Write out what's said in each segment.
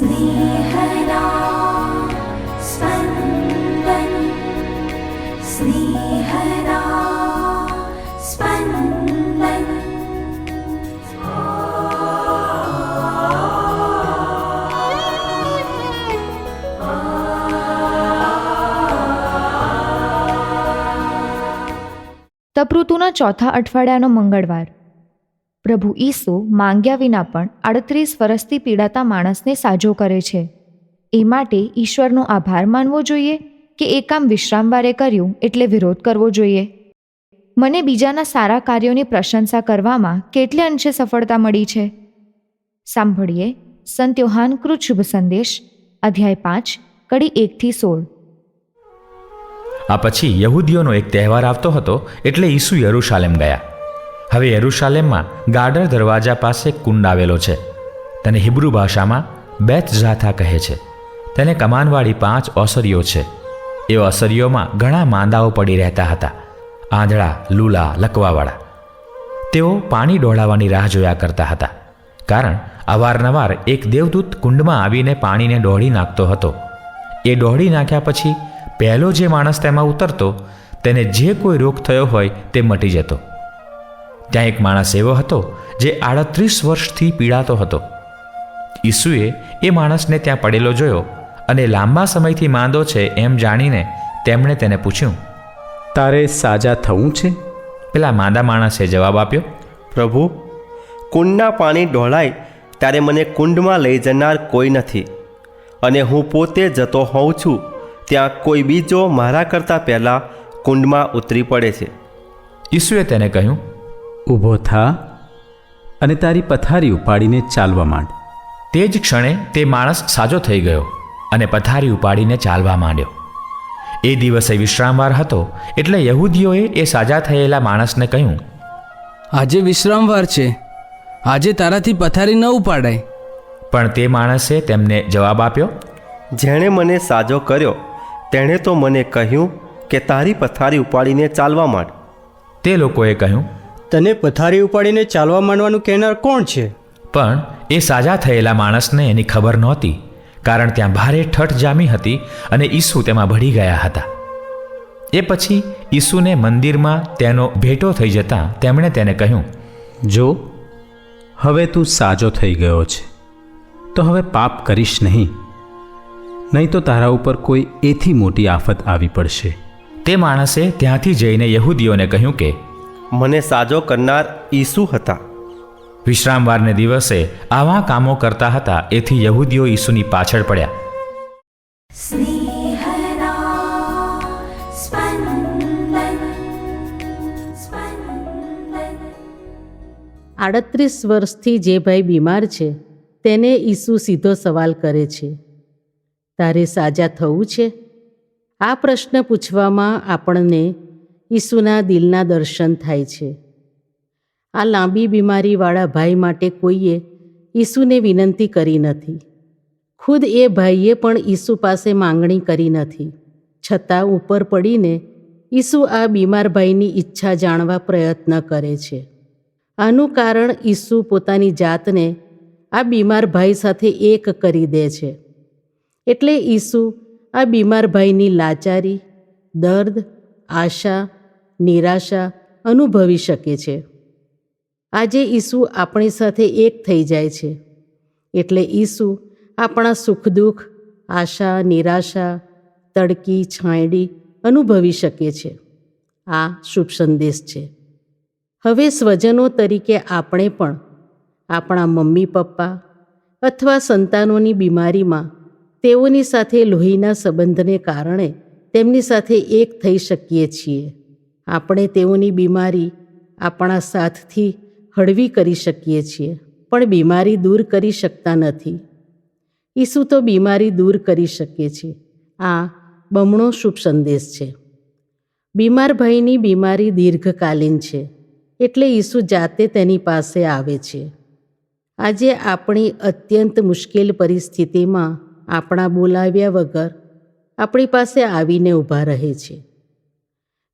स्नेहदा स्पन्दन् स्नेहदा स्पन्दन् તપૃતુના ચોથા અઠવાડિયાનો મંગળવાર પ્રભુ ઈસુ માંગ્યા વિના પણ આડત્રીસ વર્ષથી પીડાતા માણસને સાજો કરે છે. એ માટે ઈશ્વરનો આભાર માનવો જોઈએ કે એ કામ વિશ્રામવારે કર્યું એટલે વિરોધ કરવો જોઈએ. મને બીજાના સારા કાર્યોની પ્રશંસા કરવામાં કેટલે અંશે સફળતા મળી છે? સાંભળીએ સંત યોહાન કૃત શુભ સંદેશ, અધ્યાય પાંચ, કડી એકથી સોળ. આ પછી યહૂદીઓનો એક તહેવાર આવતો હતો એટલે ઈસુ યરૂશાલેમ ગયા. હવે યરૂશાલેમમાં ગાડર દરવાજા પાસે કુંડ આવેલો છે. તેને હિબ્રુ ભાષામાં બેથ ઝાથા કહે છે. તેને કમાનવાળી પાંચ ઓસરીઓ છે. એ ઓસરીઓમાં ઘણા માંદાઓ પડી રહેતા હતા. આંધળા, લૂલા, લકવાવાળા. તેઓ પાણી ડોળાવાની રાહ જોયા કરતા હતા. કારણ અવારનવાર એક દેવદૂત કુંડમાં આવીને પાણીને ડોળી નાખતો હતો. એ ડોળી નાખ્યા પછી પહેલો જે માણસ તેમાં ઉતરતો, તેને જે કોઈ રોગ થયો હોય તે મટી જતો. ત્યાં એક માણસ એવો હતો જે આડત્રીસ વર્ષથી પીડાતો હતો. ઈસુએ એ માણસને ત્યાં પડેલો જોયો અને લાંબા સમયથી માંદો છે એમ જાણીને તેમણે તેને પૂછ્યું તારે સાજા થવું છે? પેલા માંદા માણસે જવાબ આપ્યો પ્રભુ કુંડના પાણી ડોળાય ત્યારે મને કુંડમાં લઈ જનાર કોઈ નથી. અને હું પોતે જતો હોઉં છું ત્યાં કોઈ બીજો મારા કરતાં પહેલાં કુંડમાં ઉતરી પડે છે. ઈસુએ તેને કહ્યું ઊભો થા અને તારી પથારી ઉપાડીને ચાલવા માંડ. તે જ ક્ષણે તે માણસ સાજો થઈ ગયો અને પથારી ઉપાડીને ચાલવા માંડ્યો. એ દિવસે વિશ્રામવાર હતો એટલે યહૂદીઓએ એ સાજા થયેલા માણસને કહ્યું આજે વિશ્રામવાર છે. આજે તારાથી પથારી ન ઉપાડાય. પણ તે માણસે તેમને જવાબ આપ્યો જેણે મને સાજો કર્યો તેણે તો મને કહ્યું કે તારી પથારી ઉપાડીને ચાલવા માંડ. તે લોકોએ કહ્યું તને પથારી ઉપાડીને ચાલવા માંડવાનું કહેનાર કોણ છે? પણ એ સાજા થયેલા માણસને એની ખબર નહોતી કારણ ત્યાં ભારે ઠઠ જામી હતી અને ઈસુ તેમાં ભળી ગયા હતા. એ પછી ઈસુને મંદિરમાં તેનો ભેટો થઈ જતાં તેમણે તેને કહ્યું જો હવે તું સાજો થઈ ગયો છે તો હવે પાપ કરીશ નહીં. નહીં તો તારા ઉપર કોઈ એથી મોટી આફત આવી પડશે. તે માણસે ત્યાંથી જઈને યહૂદીઓને કહ્યું કે મને સાજો કરનાર ઈસુ હતા. વિશ્રામવારને દિવસે આવા કામો કરતા હતા એથી યહૂદીઓ ઈસુની પાછળ પડ્યા. આડત્રીસ વર્ષથી જે ભાઈ બીમાર છે તેને ઈસુ સીધો સવાલ કરે છે. તારે સાજા થવું છે? આ પ્રશ્ન પૂછવામાં આપણને ઈસુના દિલના દર્શન થાય છે. આ લાંબી બીમારીવાળા ભાઈ માટે કોઈએ ઈસુને વિનંતી કરી નથી. ખુદ એ ભાઈએ પણ ઈસુ પાસે માંગણી કરી નથી. છતાં ઉપર પડીને ઈસુ આ બીમાર ભાઈની ઈચ્છા જાણવા પ્રયત્ન કરે છે. આનું કારણ ઈસુ પોતાની જાતને આ બીમાર ભાઈ સાથે એક કરી દે છે. એટલે ઈસુ આ બીમાર ભાઈની લાચારી, દર્દ, આશા નિરાશા અનુભવી શકે છે. આજે ઈસુ આપણી સાથે એક થઈ જાય છે. એટલે ઈસુ આપણા સુખ દુઃખ, આશા, નિરાશા, તડકી, છાંયડી અનુભવી શકે છે. આ શુભ સંદેશ છે. હવે સ્વજનો તરીકે આપણે પણ આપણા મમ્મી, પપ્પા અથવા સંતાનોની બીમારીમાં તેઓની સાથે લોહીના સંબંધને કારણે તેમની સાથે એક થઈ શકીએ છીએ. આપણે તેઓની બીમારી આપણા સાથથી હળવી કરી શકીએ છીએ, પણ બીમારી દૂર કરી શકતા નથી. ઈસુ તો બીમારી દૂર કરી શકે છે. આ બમણો શુભ સંદેશ છે. બીમાર ભાઈની બીમારી દીર્ઘકાલીન છે, એટલે ઈસુ જાતે તેની પાસે આવે છે. આજે આપણી અત્યંત મુશ્કેલ પરિસ્થિતિમાં આપણા બોલાવ્યા વગર આપણી પાસે આવીને ઊભા રહે છે.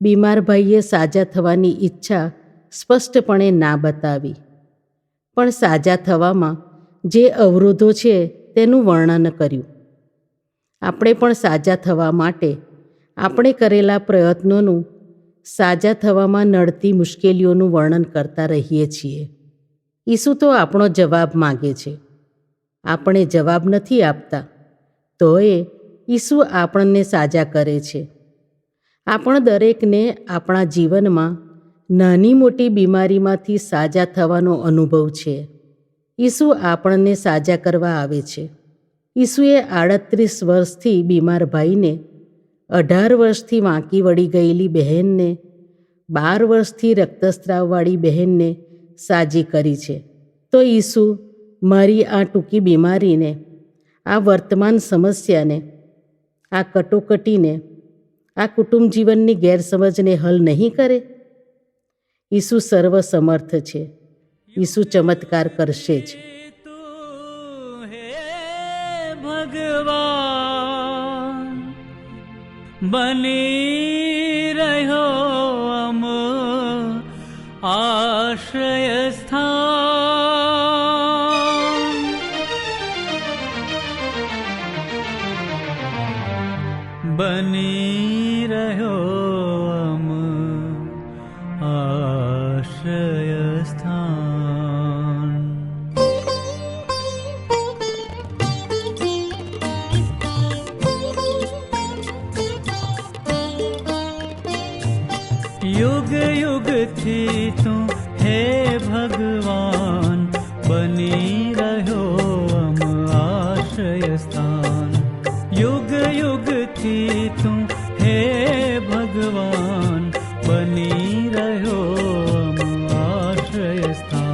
બીમાર ભાઈએ સાજા થવાની ઈચ્છા સ્પષ્ટપણે ના બતાવી. પણ સાજા થવામાં જે અવરોધો છે તેનું વર્ણન કર્યું. આપણે પણ સાજા થવા માટે આપણે કરેલા પ્રયત્નોનું સાજા થવામાં નડતી મુશ્કેલીઓનું વર્ણન કરતા રહીએ છીએ. ઈસુ તો આપણો જવાબ માગે છે. આપણે જવાબ નથી આપતા. તોય ઈસુ આપણને સાજા કરે છે. આપણ દરેકને આપણા જીવનમાં નાની મોટી બીમારીમાંથી સાજા થવાનો અનુભવ છે. ઈસુ આપણને સાજા કરવા આવે છે. ઈસુએ આડત્રીસ વર્ષથી બીમાર ભાઈને અઢાર વર્ષથી વાંકી વળી ગયેલી બહેનને બાર વર્ષથી રક્તસ્રાવવાળી બહેનને સાજી કરી છે. તો ઈસુ, મારી આ ટૂંકી બીમારીને, આ વર્તમાન સમસ્યાને, આ કટોકટીને આ કુટુંબ જીવનની ગેરસમજને હલ નહીં કરે? ઈસુ સર્વસમર્થ છે. ઈસુ ચમત્કાર કરશે જ. ભગવાન, બની રહ્યો આશ્રય સ્થાન बनी रहो अम आश्रयस्थान। युग बी आश्रय स्थाुगयुग ति ते भगवान् बी ो आश्रयस्था ी हे भगवान् बहो स्था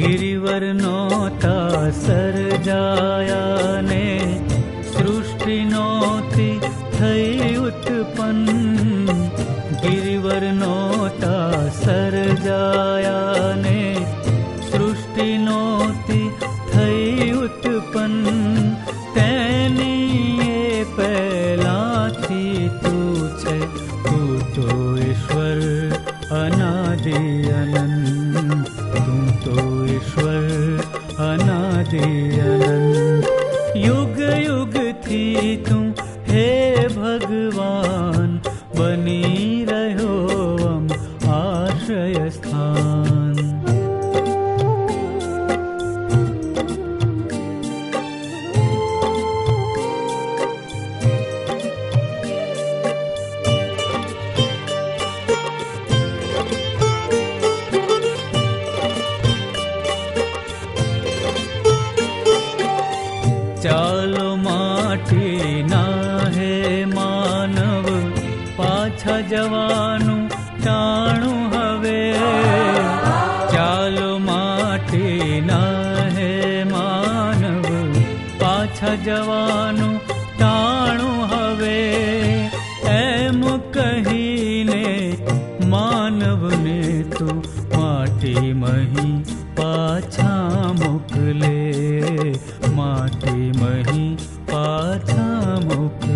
गिरिवर्नो सर्जाया हे भगवान् बनी માટીના હે માનવ પાછા જવાનું ટાણું હવે એમ કહીને માનવને તું માટી મહી પાછા મોકલે માટી મહી પાછા મોકલે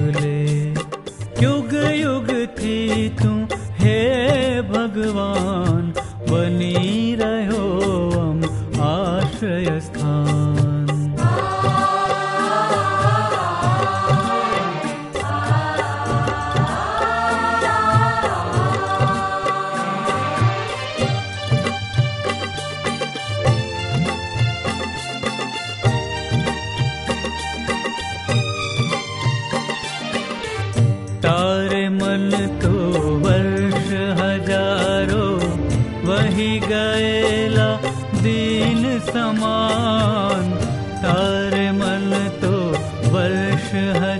સમાન તારે મન તો વર્ષ હજારો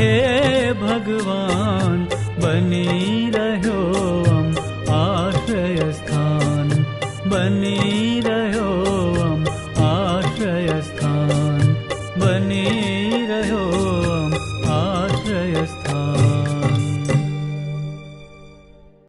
હે ભગવાન બની